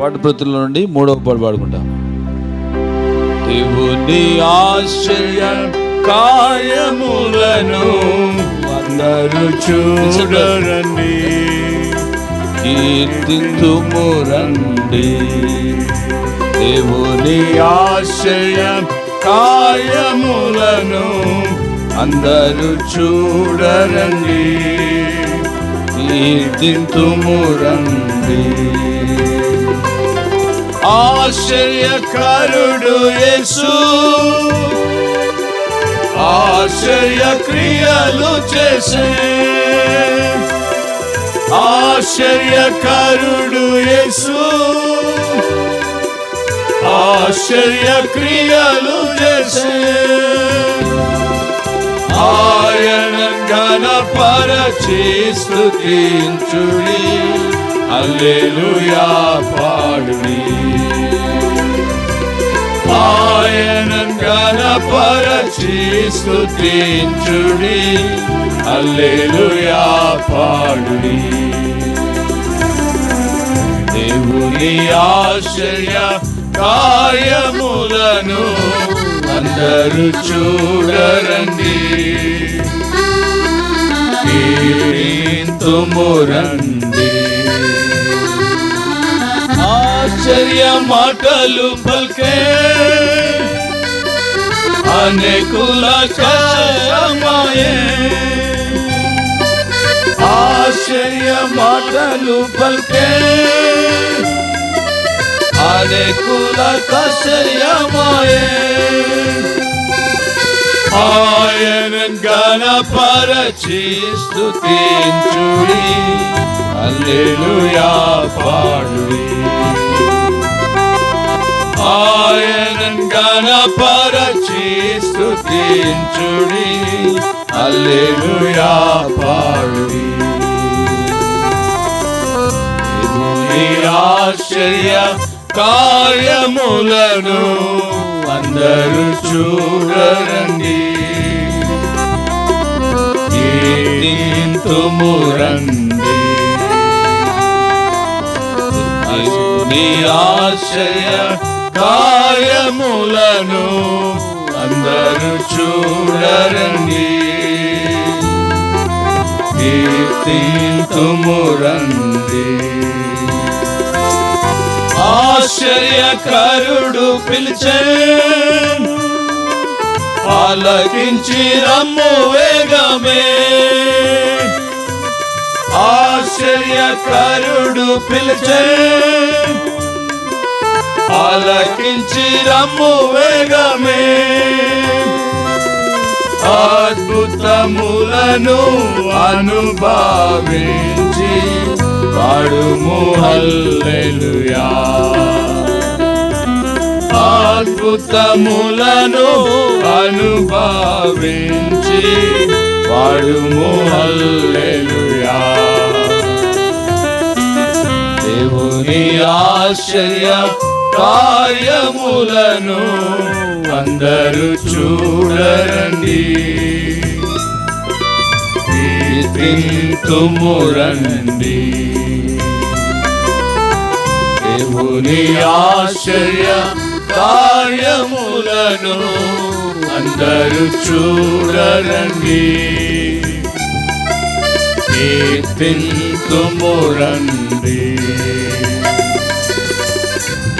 పాఠప్రతుల నుండి మూడవ పాడు పాడుకుంటాం. దేవుని ఆశ్చర్య కార్యములను అందరూ చూడరండి. కీర్తింతుము రండి. దేవుని ఆశ్చర్య కార్యములను అందరూ చూడరండి. కీర్తింతుము రండి. ఆశ్చర్యకరుడు యేసు. ఆశ్చర్య క్రియలు చేసే ఆశ్చర్యకరుడు యేసు. ఆశ్చర్య క్రియలు చేసే ఆయన ఘనపరచి స్థుతించుడి అల్లెలుయా పా ఘనపరచి స్తుతించుడి. అల్లెలుయా పాడుడి. దేవుని ఆశ్చర్య కార్యములను అందరూ చూడరండి. తుమురండి ఆశ్చర్య మాటలు పల్కే అనేకుల కషమాయే ఆశ్చర్య మాటలు పల్కే. అనేకుల కషయమాయే ఆయన గణపరచి స్తుతించుడి అల్లెలుయా పాడుడి. ఆయన గణపరచి స్తుతించుడి హల్లెలూయా పాడుడి ఆశ్చర్య కార్యములను అందరూ చూడండి కీర్తింతుమురండి ఆశ్చర్య కార్యములను అందరూ చూడరండి. కీర్తింతుమురండి. ఆశ్చర్యకరుడు పిలిచే ఆలకించి రమ్ము వేగమే. ఆశ్చర్యకరుడు పిలిచే ఆలకించి రమ్ము వేగమే. అద్భుతములను అనుభవించి పాడుము. హల్లెలుయా. అద్భుతములను అనుభవించి పాడుము. హల్లెలుయా. దేవుని ఆశ్చర్య కార్యములను అందరూ చూడరండి. కీర్తింతుమురండి. దేవుని ఆశ్చర్య కార్యములను అందరూ చూడరండి. కీర్తింతుమురండి.